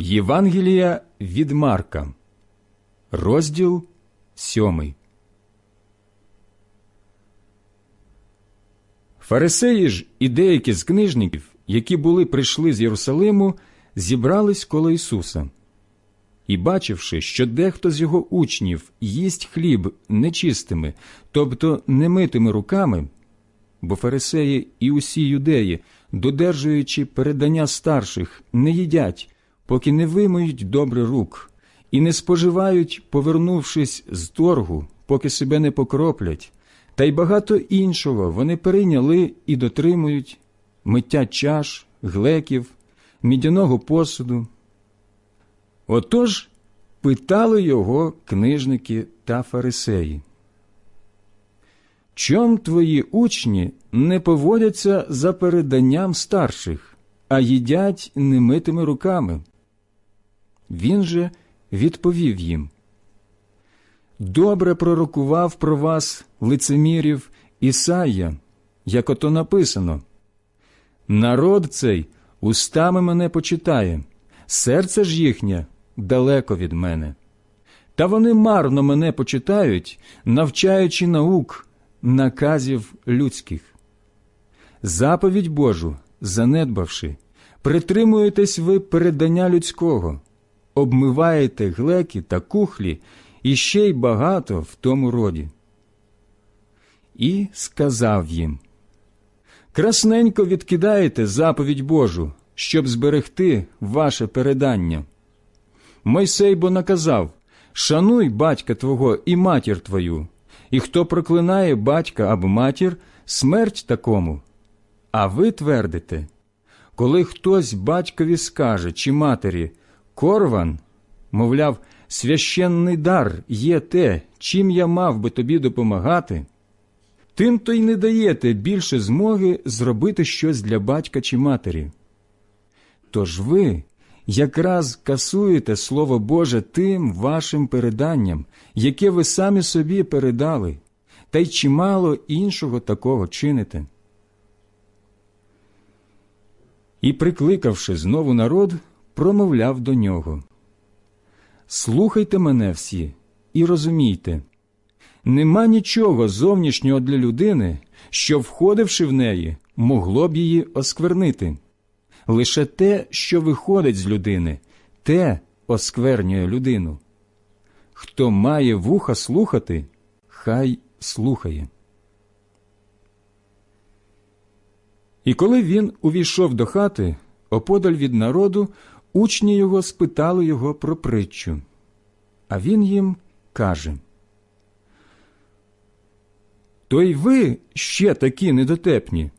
Євангелія від Марка, розділ сьомий. Фарисеї ж і деякі з книжників, які були прийшли з Єрусалиму, зібрались коло Ісуса. І, бачивши, що дехто з його учнів їсть хліб нечистими, тобто немитими руками, бо фарисеї і усі юдеї, додержуючи передання старших, не їдять, поки не вимиють добре рук, і не споживають, повернувшись з торгу, поки себе не покроплять, та й багато іншого вони перейняли і дотримують миття чаш, глеків, мідяного посуду. Отож питали його книжники та фарисеї. Чом твої учні не поводяться за переданням старших, а їдять немитими руками? Він же відповів їм. Добре пророкував про вас лицемірів Ісая, як ото написано. Народ цей устами мене почитає, серце ж їхнє далеко від мене. Та вони марно мене почитають, навчаючи наук, наказів людських. Заповідь Божу, занедбавши, притримуєтесь ви передання людського, обмиваєте глеки та кухлі і ще й багато в тому роді. І сказав їм Красненько відкидаєте заповідь Божу, щоб зберегти ваше передання. Мойсей бо наказав Шануй батька твого і матір твою, і хто проклинає батька або матір, смерть такому. А ви твердите, коли хтось батькові скаже чи матері Корван, мовляв, священний дар є те, чим я мав би тобі допомагати, тим то й не даєте більше змоги зробити щось для батька чи матері. Тож ви якраз касуєте Слово Боже тим вашим переданням, яке ви самі собі передали, та й чимало іншого такого чините. І, прикликавши знову народ, промовляв до нього Слухайте мене всі і розумійте нема нічого зовнішнього для людини, що, входивши в неї, могло б її осквернити. Лише те, що виходить з людини, те осквернює людину. Хто має вуха слухати, хай слухає. І коли він увійшов до хати, оподаль від народу, учні його спитали його про притчу. А він їм каже То й ви ще такі недотепні.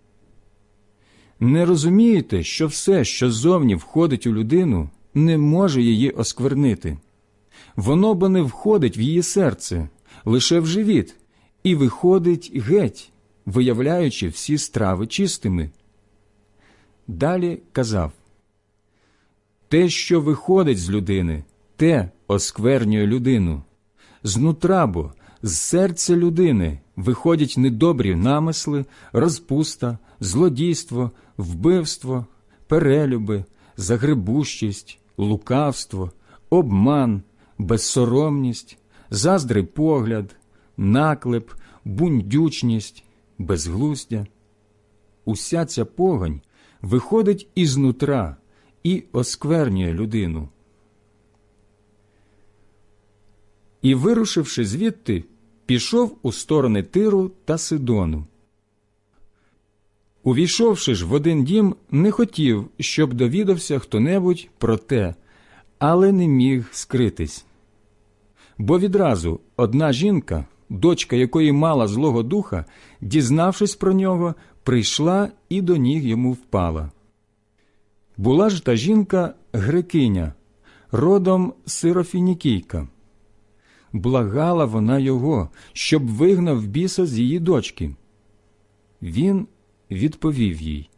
Не розумієте, що все, що зовні входить у людину, не може її осквернити. Воно бо не входить в її серце, лише в живіт, і виходить геть, виявляючи всі страви чистими. Далі казав те, що виходить з людини, те осквернює людину. Знутра бо, з серця людини виходять недобрі намисли, розпуста, злодійство, вбивство, перелюби, загребущість, лукавство, обман, безсоромність, заздрий погляд, наклеп, бундючність, безглуздя. Уся ця погонь виходить ізнутра і осквернює людину. І, вирушивши звідти, пішов у сторони Тиру та Сидону. Увійшовши ж в один дім, не хотів, щоб довідався хто небудь про те, але не міг скритись. Бо відразу одна жінка, дочка якої мала Злого Духа, дізнавшись про нього, прийшла і до ніг йому впала. Була ж та жінка грекиня, родом сирофінікійка. Благала вона його, щоб вигнав біса з її дочки. Він відповів їй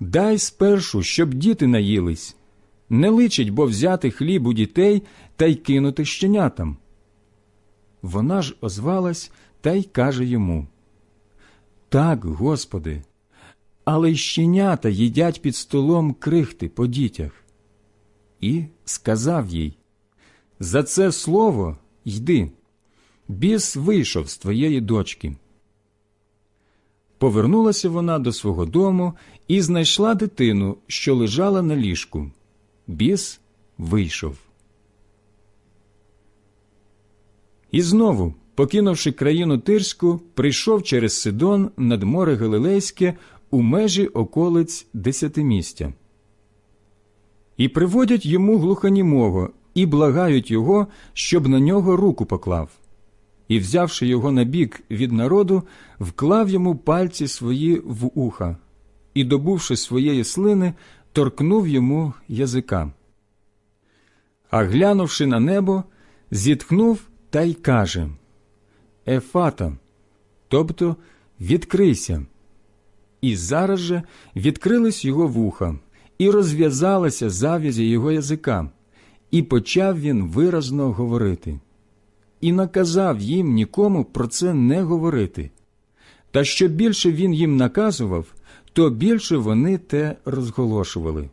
Дай спершу, щоб діти наїлись. Не личить бо взяти хліб у дітей та й кинути щенятам. Вона ж озвалась та й каже йому Так, Господи, але й щенята їдять під столом крихти по дітях. і сказав їй За це слово йди, біс вийшов з твоєї дочки. Повернулася вона до свого дому і знайшла дитину, що лежала на ліжку. Біс вийшов. І знову, покинувши країну Тирську, прийшов через Сидон над море Галилейське у межі околиць десятимістя. І приводять йому глухонімого, і благають його, щоб на нього руку поклав. І, взявши його на бік від народу, вклав йому пальці свої в уха, і, добувши своєї слини, торкнув йому язика. А глянувши на небо, зітхнув та й каже Ефата, тобто відкрийся. І зараз же відкрились його вуха, і розв'язалася зав'язі його язика, і почав він виразно говорити. І наказав їм нікому про це не говорити. Та що більше він їм наказував, то більше вони те розголошували.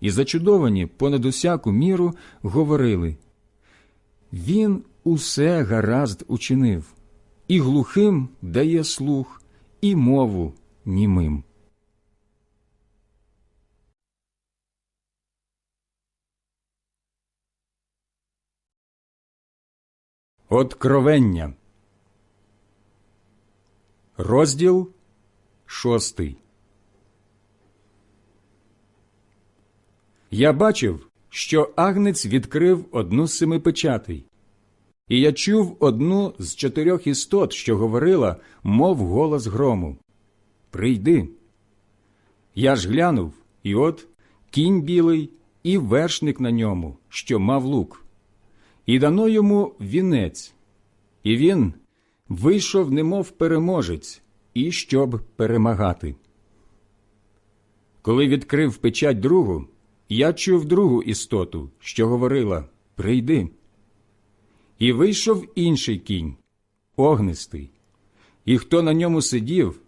І зачудовані понад усяку міру говорили Він усе гаразд учинив, і глухим дає слух, і мову німим. Откровення. Розділ шостий. Я бачив, що агнець відкрив одну з семи печатей, і я чув одну з чотирьох істот, що говорила, мов голос грому. Прийди. Я ж глянув, і от кінь білий і вершник на ньому, що мав лук. І дано йому вінець, і він вийшов, немов переможець, і щоб перемагати. Коли відкрив печать другу, я чув другу істоту, що говорила Прийди. І вийшов інший кінь, огнистий, і хто на ньому сидів,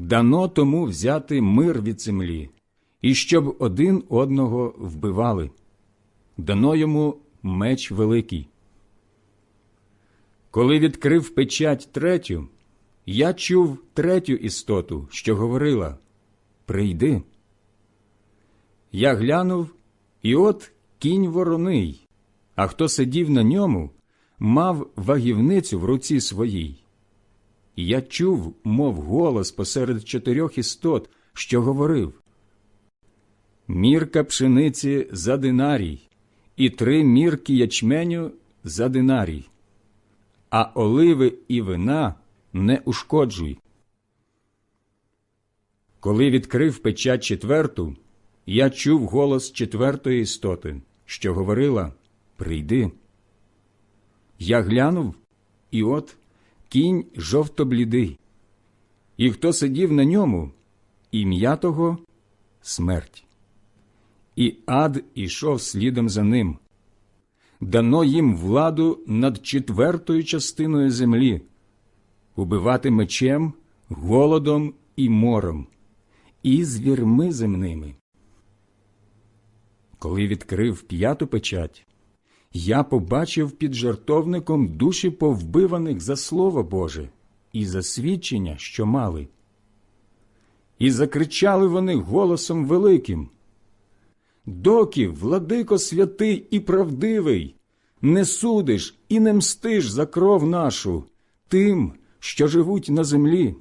дано тому взяти мир від землі, і щоб один одного вбивали. Дано йому меч великий. Коли відкрив печать третю, я чув третю істоту, що говорила Прийди. Я глянув, і от кінь вороний, а хто сидів на ньому, мав вагівницю в руці своїй. Я чув, мов голос посеред чотирьох істот, що говорив Мірка пшениці за динарій, і три мірки ячменю за динарій, а оливи і вина не ушкоджуй. Коли відкрив печать четверту, я чув голос четвертої істоти, що говорила Прийди. Я глянув, і от кінь жовто-блідий, і хто сидів на ньому, ім'я того смерть. І ад ішов слідом за ним. Дано їм владу над четвертою частиною землі, убивати мечем, голодом і мором, і звірми земними. Коли відкрив п'яту печать, я побачив під жартовником душі повбиваних за Слово Боже і за свідчення, що мали. І закричали вони голосом великим. Доки, владико святий і правдивий, не судиш і не мстиш за кров нашу тим, що живуть на землі.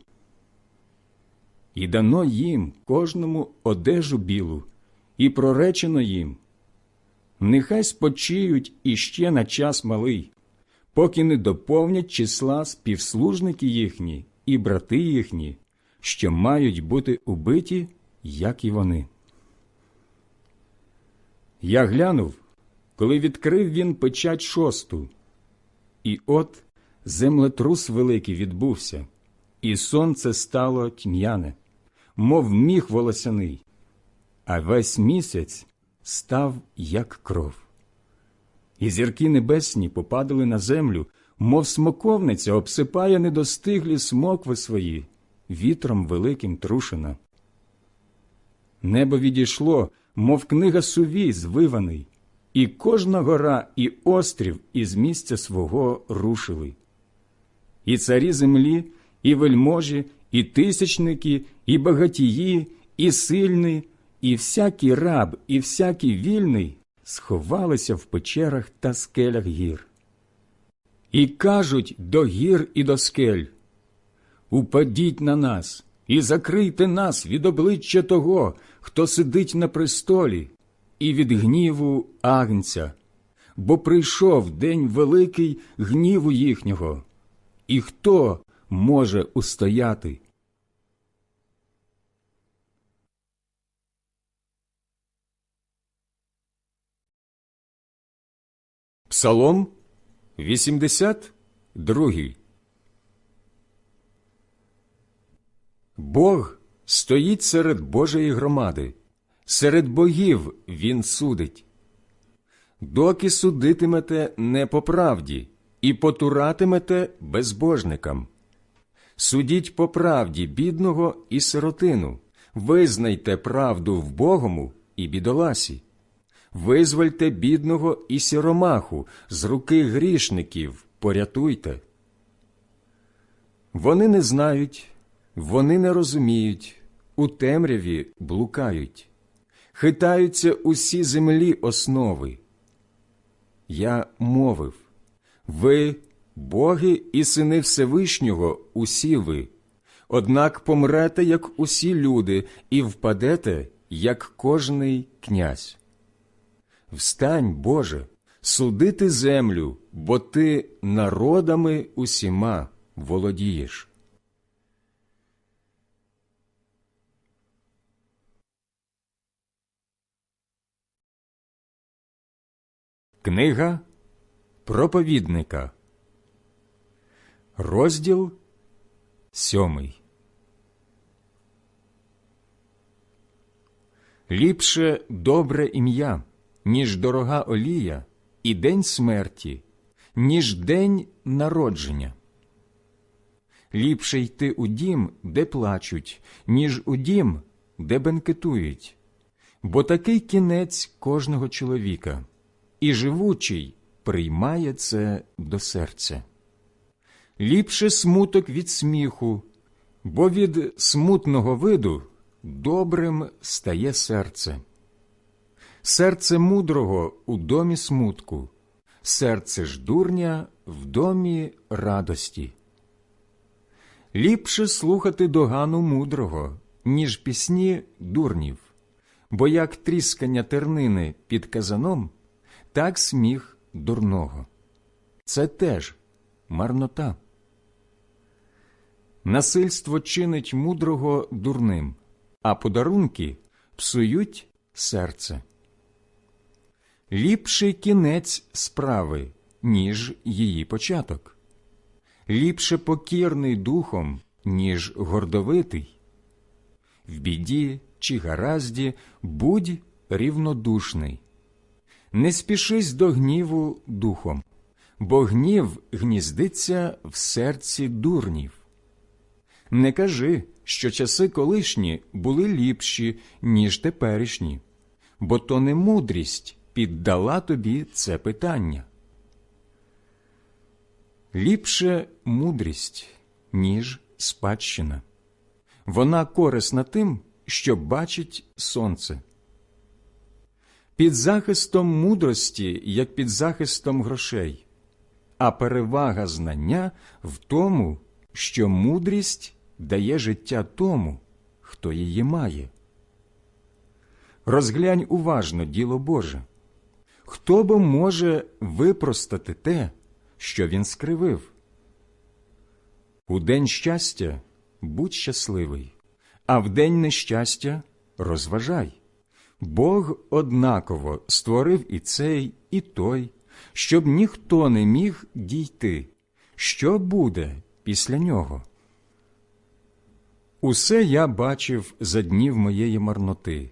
І дано їм кожному одежу білу, і проречено їм. Нехай спочиють іще на час малий, поки не доповнять числа співслужники їхні і брати їхні, що мають бути убиті, як і вони. Я глянув, коли відкрив він печать шосту, і от землетрус великий відбувся, і сонце стало тьмяне, мов міг волосяний, а весь місяць став як кров. І зірки небесні попадали на землю, мов смоковниця обсипає недостиглі смокви свої, вітром великим трушена. Небо відійшло, мов книга сувій звиваний, і кожна гора і острів із місця свого рушили. І царі землі, і вельможі, і тисячники, і багатії, і сильний, і всякий раб, і всякий вільний сховалися в печерах та скелях гір. І кажуть до гір і до скель Упадіть на нас і закрийте нас від обличчя того, хто сидить на престолі, і від гніву агнця, бо прийшов день великий гніву їхнього, і хто може устояти? Псалом 82 Бог стоїть серед Божої громади, серед богів Він судить. Доки судитимете не по правді і потуратимете безбожникам. Судіть по правді бідного і сиротину, визнайте правду в Богому і бідоласі. Визвольте бідного і сіромаху з руки грішників, порятуйте. Вони не знають, вони не розуміють, у темряві блукають, хитаються усі землі основи. Я мовив ви, боги і сини Всевишнього, усі ви, однак помрете, як усі люди, і впадете, як кожний князь. Встань, Боже, судити землю, бо ти народами усіма володієш. Книга проповідника, розділ сьомий. Ліпше добре ім'я, ніж дорога олія, і день смерті, ніж день народження. Ліпше йти у дім, де плачуть, ніж у дім, де бенкетують, бо такий кінець кожного чоловіка і живучий приймає це до серця. Ліпше смуток від сміху, бо від смутного виду добрим стає серце. Серце мудрого у домі смутку, серце ж дурня в домі радості. Ліпше слухати догану мудрого, ніж пісні дурнів, бо як тріскання тернини під казаном так сміх дурного. Це теж марнота. Насильство чинить мудрого дурним, а подарунки псують серце. Ліпший кінець справи, ніж її початок, ліпше покірний духом, ніж гордовитий. В біді чи гаразді будь рівнодушний не спішись до гніву духом, бо гнів гніздиться в серці дурнів. Не кажи, що часи колишні були ліпші, ніж теперішні, бо то не мудрість піддала тобі це питання. Ліпше мудрість, ніж спадщина. Вона корисна тим, що бачить сонце під захистом мудрості, як під захистом грошей, а перевага знання в тому, що мудрість дає життя тому, хто її має. Розглянь уважно діло Боже. Хто бо може випростати те, що він скривив? У день щастя будь щасливий, а в день нещастя розважай. Бог однаково створив і цей, і той, щоб ніхто не міг дійти, що буде після нього. Усе я бачив за днів моєї марноти,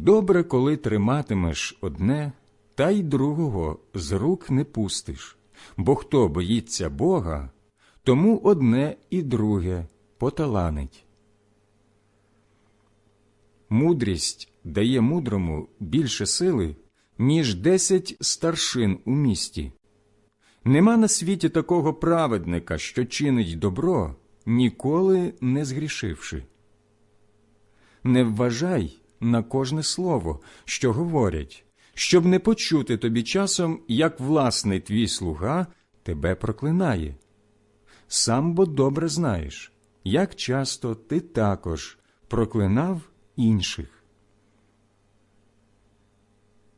Добре, коли триматимеш одне, та й другого з рук не пустиш, бо хто боїться Бога, тому одне і друге поталанить. Мудрість дає мудрому більше сили, ніж десять старшин у місті. Нема на світі такого праведника, що чинить добро, ніколи не згрішивши. Не вважай на кожне слово, що говорять, щоб не почути тобі часом, як власний твій слуга тебе проклинає. Сам бо добре знаєш, як часто ти також проклинав інших.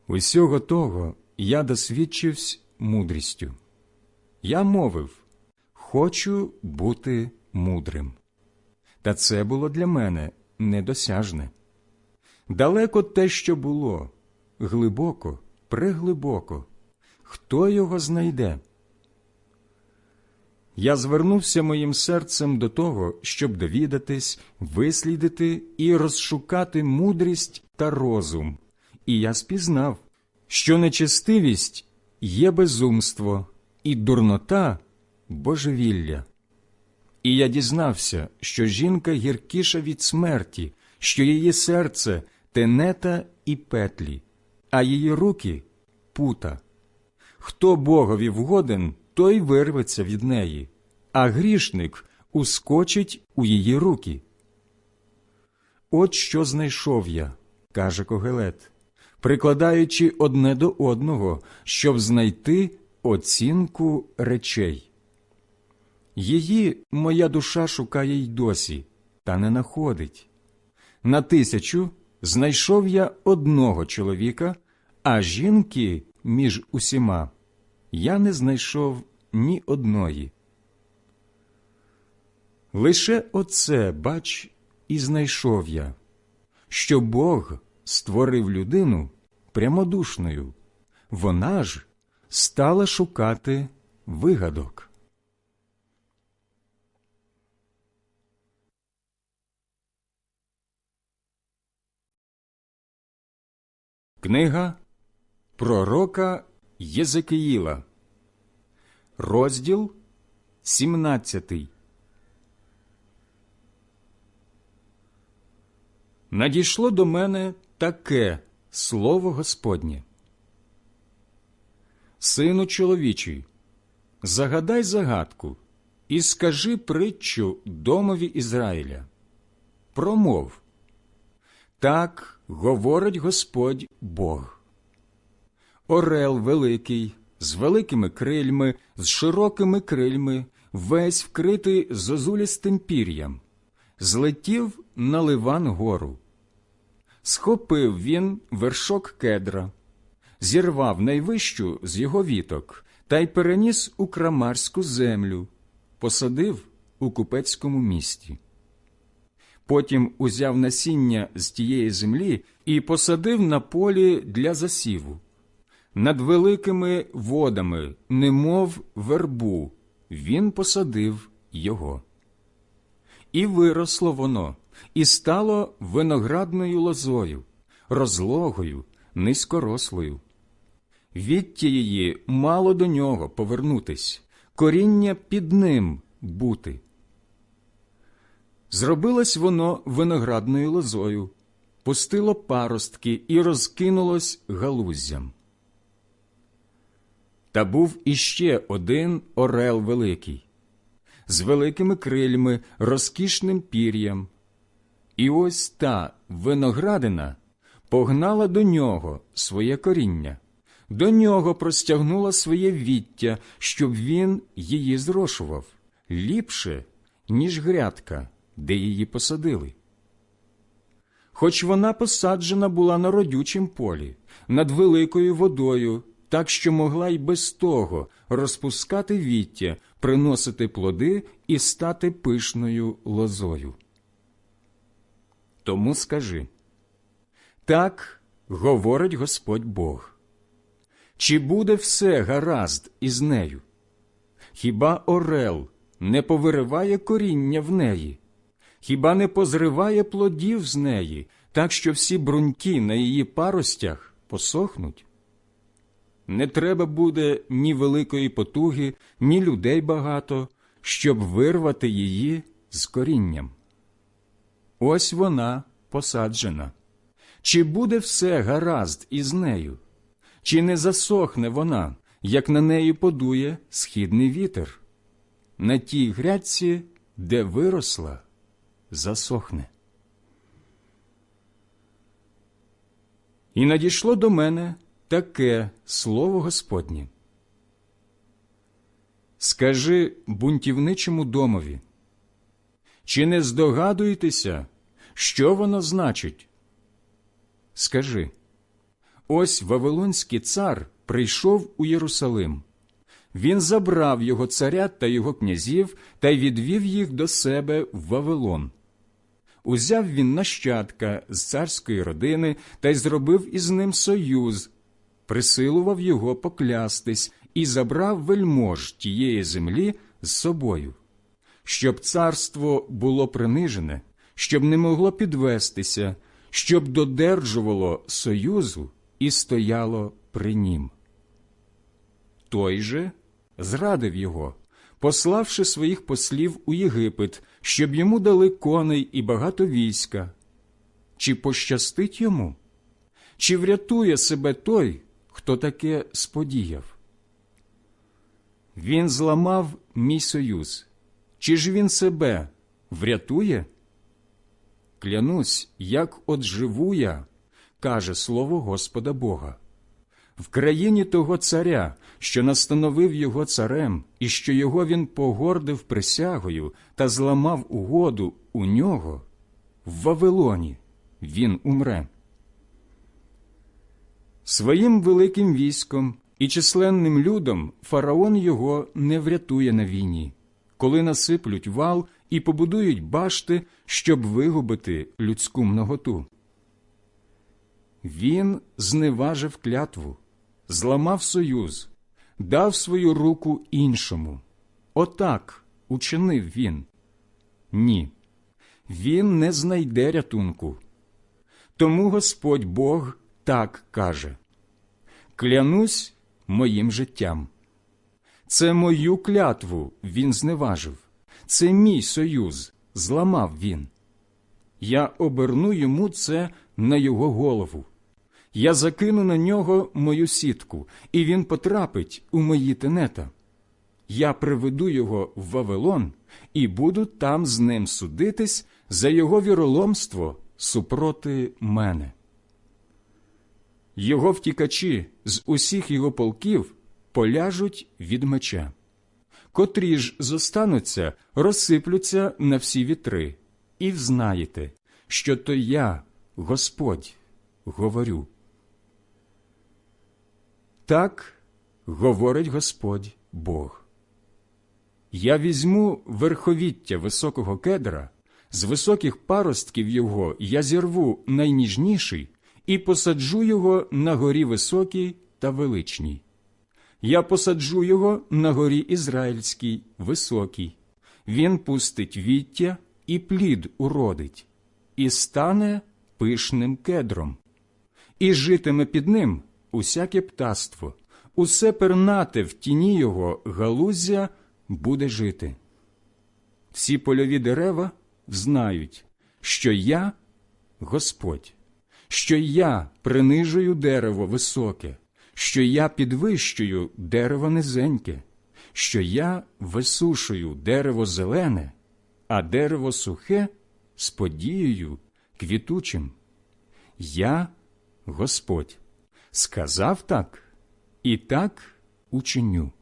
Усього того я досвідчився мудрістю. Я мовив Хочу бути мудрим. Та це було для мене недосяжне. Далеко те, що було, глибоко, преглибоко. Хто його знайде? Я звернувся моїм серцем до того, щоб довідатись, вислідити і розшукати мудрість та розум, і я спізнав, що нечестивість є безумство, і дурнота божевілля. І я дізнався, що жінка гіркіша від смерті, що її серце тенета і петлі, а її руки пута. Хто Богові вгоден, той вирветься від неї, а грішник ускочить у її руки. От що знайшов я, каже Когелет, прикладаючи одне до одного, щоб знайти оцінку речей. Її моя душа шукає й досі, та не находить. На тисячу знайшов я одного чоловіка, а жінки між усіма я не знайшов ні одної. Лише оце, бач, і знайшов я, що Бог створив людину прямодушною, вона ж стала шукати вигадок. Книга Пророка Єзекиїла, розділ 17 Надійшло до мене таке слово Господнє. Сину чоловічий, загадай загадку і скажи притчу домові Ізраїля. Промов. Так говорить Господь Бог. Орел великий, з великими крильми, з широкими крильми, весь вкритий зозулістим пір'ям, злетів на Ливан гору. Схопив він вершок кедра, зірвав найвищу з його віток та й переніс у крамарську землю, посадив у купецькому місті. Потім узяв насіння з тієї землі і посадив на полі для засіву. Над великими водами, немов вербу, він посадив його. І виросло воно, і стало виноградною лозою, розлогою, низькорослою. Відтя її мало до нього повернутись, коріння під ним бути. Зробилось воно виноградною лозою, пустило паростки і розкинулось галуздям. Та був іще один орел великий, з великими крильми, розкішним пір'ям. І ось та виноградина погнала до нього своє коріння, до нього простягнула своє віття, щоб він її зрошував ліпше, ніж грядка, де її посадили. Хоч вона посаджена була на родючім полі, над великою водою, так що могла й без того розпускати віття, приносити плоди і стати пишною лозою. Тому скажи так говорить Господь Бог. Чи буде все гаразд із нею? Хіба орел не повириває коріння в неї? Хіба не позриває плодів з неї, так що всі бруньки на її паростях посохнуть? Не треба буде ні великої потуги, ні людей багато, щоб вирвати її з корінням. Ось вона посаджена. Чи буде все гаразд із нею? Чи не засохне вона, як на неї подує східний вітер? На тій грядці, де виросла, засохне. І надійшло до мене таке слово Господнє. Скажи бунтівничому домові, чи не здогадуєтеся, що воно значить? Скажи, ось Вавилонський цар прийшов у Єрусалим. Він забрав його царя та його князів та й відвів їх до себе в Вавилон. Узяв він нащадка з царської родини та й зробив із ним союз, присилував його поклястись і забрав вельмож тієї землі з собою, щоб царство було принижене, щоб не могло підвестися, щоб додержувало союзу і стояло при нім. Той же зрадив його, пославши своїх послів у Єгипет, щоб йому дали коней і багато війська. Чи пощастить йому? Чи врятує себе той, хто таке сподіяв? Він зламав мій союз. Чи ж він себе врятує? Клянусь, як от живу я, каже слово Господа Бога. В країні того царя, що настановив його царем, і що його він погордив присягою та зламав угоду у нього, в Вавилоні він умре. Своїм великим військом і численним людом фараон його не врятує на війні, коли насиплють вал і побудують башти, щоб вигубити людську многоту. Він зневажив клятву, зламав союз, дав свою руку іншому. Отак учинив він. Ні, він не знайде рятунку. Тому Господь Бог так каже: Клянусь моїм життям. Це мою клятву він зневажив, це мій союз, зламав він. Я оберну йому це на його голову. Я закину на нього мою сітку, і він потрапить у мої тенета. Я приведу його в Вавилон і буду там з ним судитись за його віроломство супроти мене. Його втікачі з усіх його полків поляжуть від меча. Котрі ж зостануться, розсиплються на всі вітри, і взнаєте, що то я, Господь, говорю. Так говорить Господь Бог. Я візьму верховіття високого кедра, з високих паростків його я зірву найніжніший і посаджу його на горі високій та величній. Я посаджу його на горі Ізраїльській, високій. Він пустить віття і плід уродить, і стане пишним кедром, і житиме під ним усяке птаство, усе пернате в тіні його галузя буде жити. Всі польові дерева знають, що я Господь, що я принижую дерево високе, що я підвищую дерево низеньке, що я висушую дерево зелене, а дерево сухе з подією квітучим. Я Господь сказав так і так учиню.